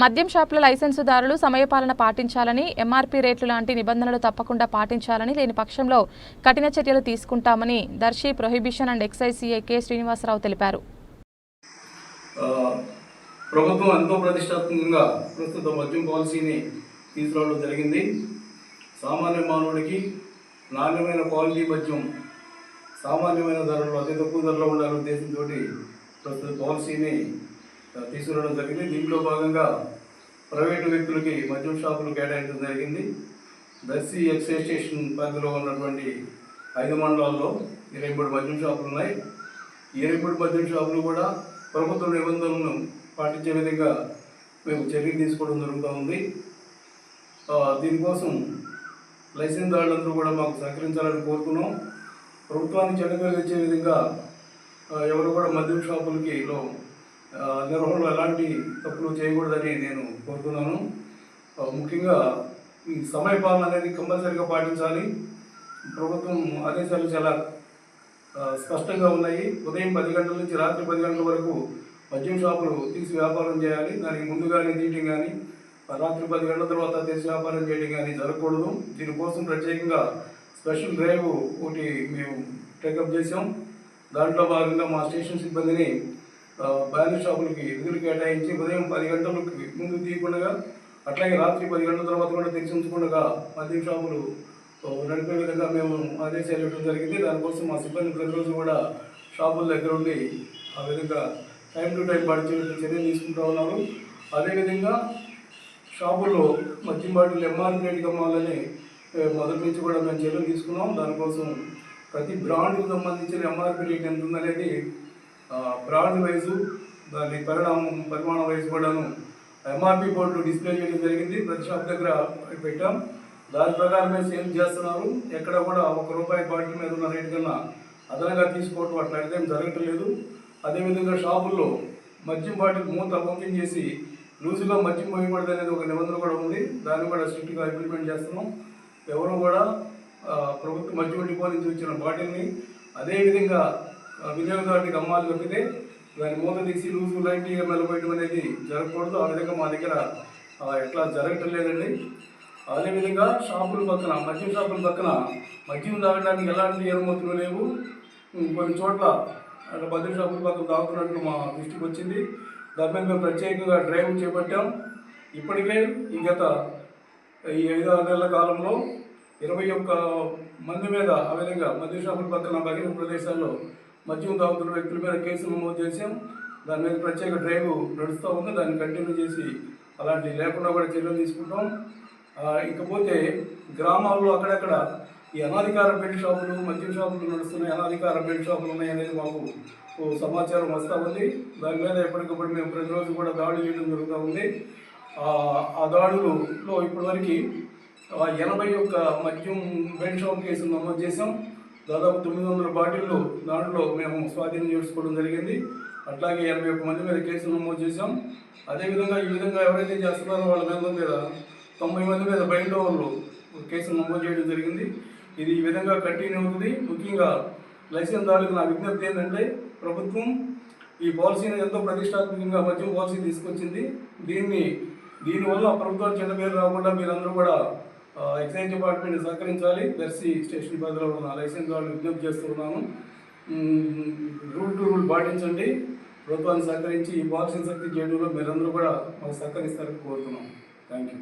మద్యం షాపుల లైసెన్సుదారులు సమయపాలన పాటించాలని ఎంఆర్పీ రేట్లు లాంటి నిబంధనలు తప్పకుండా పాటించాలని లేని పక్షంలో కఠిన చర్యలు తీసుకుంటామని Darsi prohibition and excise CA K Srinivasarao తెలిపారు. ప్రభుత్వం ఎంతో ప్రతిష్టాత్మకంగా ప్రస్తుత మద్యం పాలసీని తీసుకురావడం జరిగింది. సామాన్య మానవుడికి నాణ్యమైన క్వాలిటీ మద్యం సామాన్యమైన ధరలో అతి తక్కువ ధరలో ఉండాలనే ఉద్దేశంతో ప్రస్తుత పాలసీని తీసుకురావడం జరిగింది. దీంట్లో భాగంగా ప్రైవేటు వ్యక్తులకి మద్యం షాపులు కేటాయించడం జరిగింది. దర్శి ఎక్సైజ్ స్టేషన్ పరిధిలో ఉన్నటువంటి ఐదు మండలాల్లో ఇరవై మూడు మద్యం షాపులు ఉన్నాయి. ఈ ఇరవై మూడు మద్యం షాపులు కూడా ప్రభుత్వ నిబంధనలను పాటించే విధంగా మేము చర్యలు తీసుకోవడం జరుగుతూ ఉంది. దీనికోసం లైసెన్స్ దారులందరూ కూడా మాకు సహకరించాలని కోరుతున్నాం. ప్రభుత్వాన్ని చెడగలిగించే విధంగా ఎవరు కూడా మద్యం షాపులకి లో నిర్వహణలో ఎలాంటి తప్పులు చేయకూడదని నేను కోరుతున్నాను. ముఖ్యంగా ఈ సమయపాలన అనేది కంపల్సరీగా పాటించాలి. ప్రభుత్వం ఆదేశాలు చాలా స్పష్టంగా ఉన్నాయి. ఉదయం పది గంటల నుంచి రాత్రి పది గంటల వరకు మద్యం షాపులు తీసి వ్యాపారం చేయాలి. దానికి ముందుగానే తీయటం కానీ రాత్రి పది గంటల తర్వాత తీసి వ్యాపారం చేయడం కానీ జరగకూడదు. దీనికోసం ప్రత్యేకంగా స్పెషల్ డ్రైవ్ ఒకటి మేము టేకప్ చేసాం దాంట్లో భాగంగా మా స్టేషన్ సిబ్బందిని ఆ, షాపులకి విధులు కేటాయించి ఉదయం పది గంటలకి ముందు తీయకుండా అట్లాగే రాత్రి పది గంటల తర్వాత కూడా తెరిచి మద్యం షాపులు నడిపే విధంగా మేము ఆదేశాలు ఇవ్వడం జరిగింది. దానికోసం మా సిబ్బంది ప్రతిరోజు కూడా షాపుల దగ్గర ఉండి ఆ విధంగా టైం టు టైం పాటించే చర్యలు తీసుకుంటూ ఉన్నారు. అదేవిధంగా షాపుల్లో మద్యం బాటిల్ ఎంఆర్పీ రేటుకి అమ్మాలని మొదటి నుంచి కూడా మేము చర్యలు తీసుకున్నాం. దానికోసం ప్రతి బ్రాండ్కి సంబంధించిన ఎంఆర్పీ రేట్ ఎంత ఉందనేది బ్రాండ్ వైజు దాని పరిణామం పరిమాణం వైజ్ కూడాను ఎంఆర్పి బోర్డు డిస్ప్లే చేయడం జరిగింది. ప్రతి షాప్ దగ్గర పెట్టాం. దాని ప్రకారమే సేల్ చేస్తున్నారు. ఎక్కడ కూడా ఒక రూపాయి బాటిల్ మీద ఉన్న రేటు కన్నా అదనంగా తీసుకోవటం అట్లా అయితే జరగట్లేదు. అదేవిధంగా షాపుల్లో మద్యం బాటిల్ మూత ఓపెన్ చేసి లూజుగా మద్యం పోయకూడదు అనేది ఒక నిబంధన కూడా ఉంది. దాన్ని కూడా స్ట్రిక్ట్గా ఇంప్లిమెంట్ చేస్తున్నాం. ఎవరు కూడా ప్రభుత్వం మద్యం డిపో నుంచి వచ్చిన బాటిల్ని అదేవిధంగా వినియోగదారునికి అమ్మాలి తప్పితే దాని మూత తీసి లూజు లైట్గా మెలబోయడం అనేది జరగకూడదు. ఆ విధంగా మా దగ్గర ఎట్లా జరగటం లేదండి. అదేవిధంగా షాపుల పక్కన మద్యం షాపుల పక్కన మద్యం తాగడానికి ఎలాంటి అనుమతులు లేవు. కొన్ని చోట్ల అక్కడ మద్యం షాపుల పక్కన తాగుతున్నట్లు మా దృష్టికి వచ్చింది. దాని మీద మేము ప్రత్యేకంగా డ్రైవ్ చేపట్టాం. ఇప్పటికే ఈ గత ఈ ఐదు ఆరు నెలల కాలంలో ఇరవై ఒక్క మంది మీద ఆ విధంగా మద్యం షాపుల పక్కన బహిరంగ ప్రదేశాల్లో మద్యం తాగుతున్న వ్యక్తుల మీద కేసులు నమోదు చేసాం దాని మీద ప్రత్యేక డ్రైవ్ నడుస్తూ ఉంది. దాన్ని కంటిన్యూ చేసి అలాంటి లేకుండా కూడా చర్యలు తీసుకుంటాం. ఇకపోతే గ్రామాల్లో అక్కడక్కడ ఈ అనాధికార బెల్ట్ షాపులు మద్యం షాపులు నడుస్తున్నాయి. అనాధికార బెల్ట్ షాపులు ఉన్నాయి అనేది మాకు సమాచారం వస్తూ ఉంది. దాని మీద ఎప్పటికప్పుడు మేము ప్రతిరోజు కూడా దాడులు చేయడం జరుగుతూ ఉంది. ఆ, దాడులలో ఇప్పటివరకు ఎనభై ఒక్క మద్యం బెల్ట్ షాప్ కేసులు నమోదు చేసాం దాదాపు తొమ్మిది వందల బాటిల్లో దాంట్లో మేము స్వాధీనం చేసుకోవడం జరిగింది. అట్లాగే ఎనభై ఒక్క మంది మీద కేసులు నమోదు చేసాం అదేవిధంగా ఈ విధంగా ఎవరైతే చేస్తున్నారో వాళ్ళ మీద మీద తొంభై మంది మీద బయట ఓవర్లు కేసులు నమోదు చేయడం జరిగింది. ఇది ఈ విధంగా కంటిన్యూ అవుతుంది. ముఖ్యంగా లైసెన్స్దారులకు నా విజ్ఞప్తి ఏంటంటే ప్రభుత్వం ఈ పాలసీని ఎంతో ప్రతిష్టాత్మకంగా మద్యం పాలసీ తీసుకొచ్చింది. దీన్ని దీనివల్ల ప్రభుత్వం చెడ్డ పేరు రాకుండా మీరందరూ కూడా ఎక్సైజ్ డిపార్ట్మెంట్ సహకరించాలి. దర్శి స్టేషన్ పరిధిలో ఉన్న లైసెన్స్ వాళ్ళు విజ్ఞప్తి చేస్తున్నాను రూల్ టు రూల్ పాటించండి. ప్రభుత్వాన్ని సహకరించి ఈ పాలసీని సక్తి చేయడంలో మీరందరూ కూడా మాకు సహకరిస్తారని కోరుతున్నాం థ్యాంక్ యూ